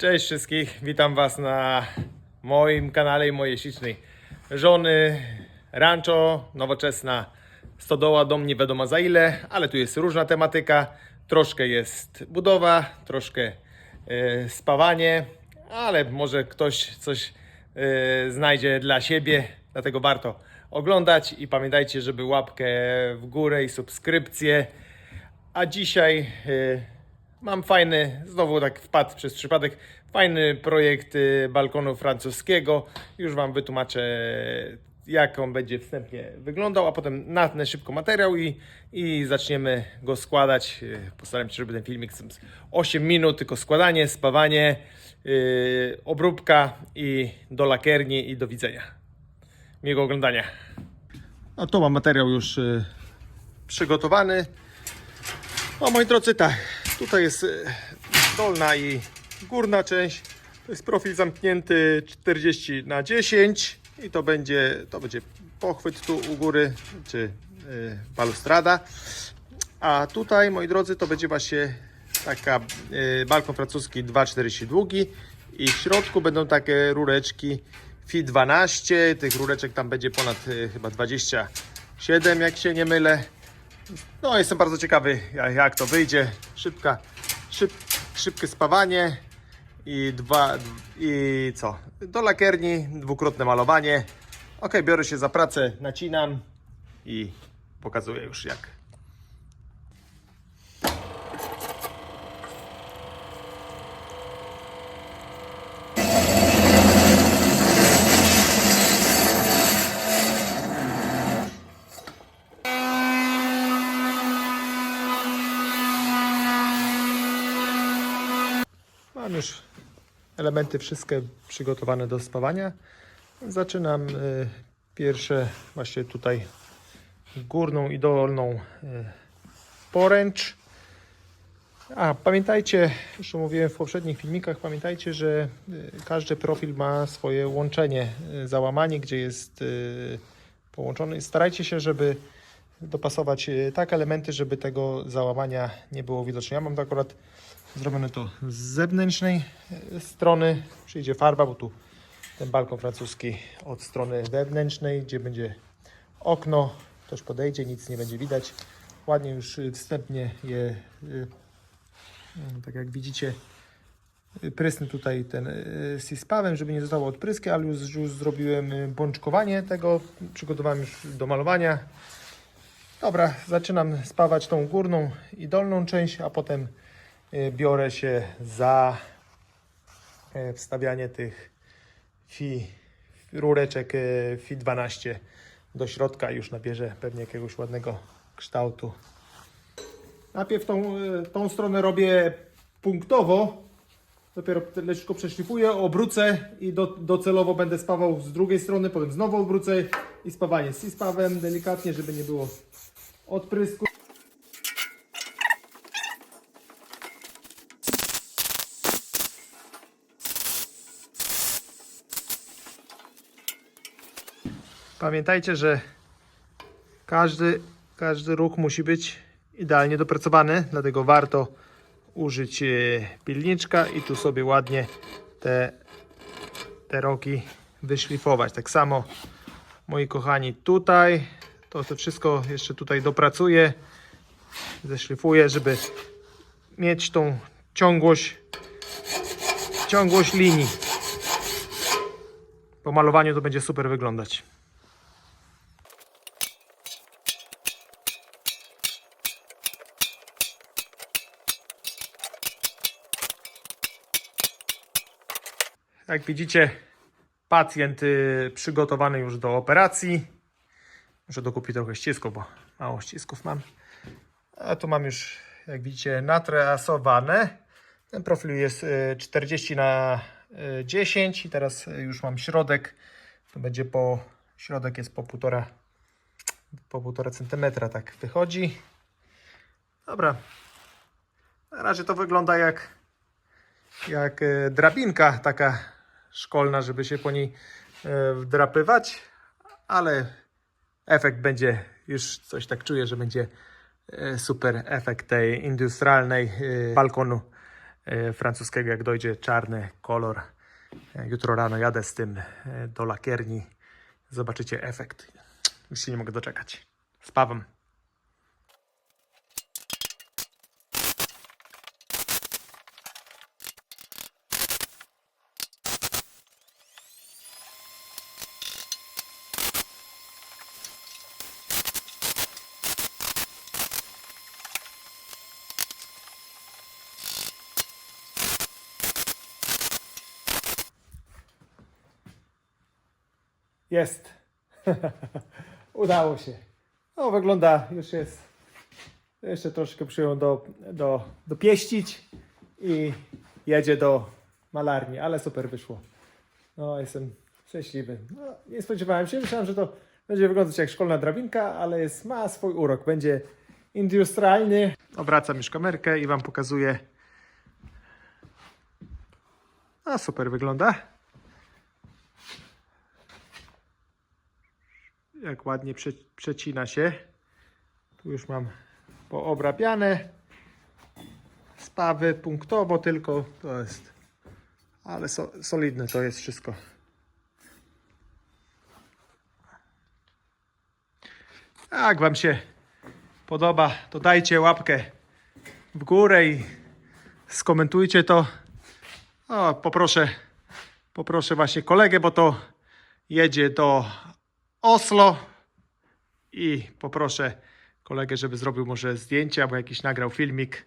Cześć wszystkich, witam Was na moim kanale i mojej ślicznej żony. Rancho, nowoczesna stodoła, dom nie wiadomo za ile, ale tu jest różna tematyka. Troszkę jest budowa, troszkę e, spawanie, ale może ktoś coś e, znajdzie dla siebie, dlatego warto oglądać i pamiętajcie, żeby łapkę w górę i subskrypcję. A dzisiaj y, mam fajny, znowu tak wpadł przez przypadek, fajny projekt y, balkonu francuskiego. Już Wam wytłumaczę, jak on będzie wstępnie wyglądał, a potem natnę szybko materiał i, i zaczniemy go składać. Y, Postaram się, żeby ten filmik z 8 minut, tylko składanie, spawanie, y, obróbka i do lakierni i do widzenia. Miłego oglądania. No to mam materiał już y, przygotowany. No moi drodzy, tak, tutaj jest y, dolna i górna część. To jest profil zamknięty 40 na 10 i to będzie, to będzie pochwyt tu u góry, czy y, balustrada. A tutaj, moi drodzy, to będzie właśnie taka y, balkon francuski 2,40 długi i w środku będą takie rureczki FI 12. Tych rureczek tam będzie ponad y, chyba 27, jak się nie mylę. No, jestem bardzo ciekawy, jak, to wyjdzie. Szybka, szyb, szybkie spawanie i dwa, i co? Do lakierni, dwukrotne malowanie. Ok, biorę się za pracę, nacinam i pokazuję już jak. Mam już elementy wszystkie przygotowane do spawania. Zaczynam y, pierwsze właśnie tutaj górną i dolną y, poręcz. A pamiętajcie, już mówiłem w poprzednich filmikach, pamiętajcie, że y, każdy profil ma swoje łączenie, załamanie, gdzie jest połączony. Starajcie się, żeby dopasować tak elementy, żeby tego załamania nie było widoczne. Ja mam to akurat zrobione to z zewnętrznej y, strony. Przyjdzie farba, bo tu ten balkon francuski od strony wewnętrznej, gdzie będzie okno. Ktoś podejdzie, nic nie będzie widać. Ładnie już y, wstępnie je, y, y, tak jak widzicie, prysnę tutaj ten sispawem, żeby nie zostało odpryski, ale już, już zrobiłem bączkowanie tego. Przygotowałem już do malowania. Dobra, zaczynam spawać tą górną i dolną część, a potem biorę się za e, wstawianie tych fi, rureczek e, FI 12 do środka już nabierze pewnie jakiegoś ładnego kształtu. Najpierw tą, e, tą stronę robię punktowo, dopiero leciutko przeszlifuję, obrócę i do, docelowo będę spawał z drugiej strony, potem znowu obrócę i spawanie z spawem delikatnie, żeby nie było odprysku. Pamiętajcie, że każdy, każdy ruch musi być idealnie dopracowany, dlatego warto użyć e, pilniczka i tu sobie ładnie te, te rogi wyszlifować. Tak samo moi kochani tutaj, to, to wszystko jeszcze tutaj dopracuję, zeszlifuję, żeby mieć tą ciągłość, ciągłość linii. Po malowaniu to będzie super wyglądać. Jak widzicie, pacjent y, przygotowany już do operacji. Muszę dokupić trochę ścisków, bo mało ścisków mam. A tu mam już, jak widzicie, natreasowane. Ten profil jest y, 40 na y, 10 i teraz y, już mam środek. To będzie po, środek jest po półtora, po półtora centymetra, tak wychodzi. Dobra. Na razie to wygląda jak, jak drabinka taka szkolna, żeby się po niej e, wdrapywać, ale efekt będzie, już coś tak czuję, że będzie e, super efekt tej industrialnej e, balkonu francuskiego, jak dojdzie czarny kolor. Jutro rano jadę z tym do lakierni. Zobaczycie efekt. Już się nie mogę doczekać. Spawam. Jest. Udało się. No, wygląda, już jest. Jeszcze troszkę przyjął do, do, dopieścić i jedzie do malarni, ale super wyszło. No, jestem szczęśliwy. No, nie spodziewałem się, myślałem, że to będzie wyglądać jak szkolna drabinka, ale jest, ma swój urok. Będzie industrialny. Obracam już kamerkę i Wam pokazuję. A super wygląda. Jak ładnie prze, przecina się. Tu już mam poobrabiane. Spawy punktowo tylko to jest. Ale so, solidne to jest wszystko. Jak Wam się podoba, to dajcie łapkę w górę i skomentujcie to. O, poproszę, poproszę właśnie kolegę, bo to jedzie do Oslo i poproszę kolegę, żeby zrobił może zdjęcie albo jakiś nagrał filmik.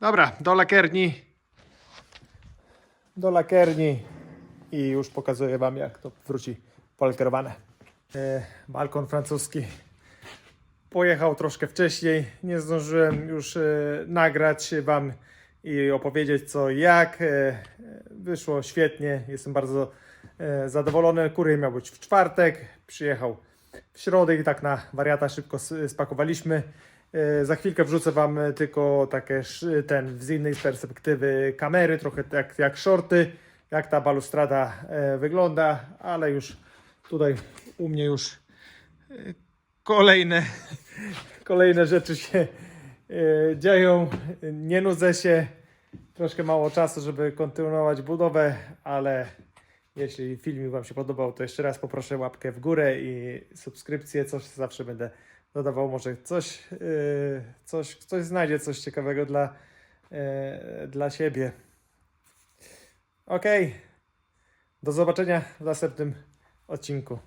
Dobra, do lakierni. Do lakierni i już pokazuję Wam, jak to wróci polakierowane. E, balkon francuski pojechał troszkę wcześniej. Nie zdążyłem już e, nagrać Wam i opowiedzieć co jak. E, wyszło świetnie. Jestem bardzo zadowolony. Kurier miał być w czwartek. Przyjechał w środę i tak na wariata szybko spakowaliśmy. E, Za chwilkę wrzucę Wam e, tylko takie ten z innej perspektywy kamery, trochę jak, jak shorty, jak ta balustrada e, wygląda, ale już tutaj u mnie już e, kolejne kolejne rzeczy się e, dzieją. Nie nudzę się. Troszkę mało czasu, żeby kontynuować budowę, ale jeśli filmik Wam się podobał, to jeszcze raz poproszę łapkę w górę i subskrypcję. Coś zawsze będę dodawał. Może coś, e, coś, coś znajdzie, coś ciekawego dla, e, dla siebie. Ok. Do zobaczenia w następnym odcinku.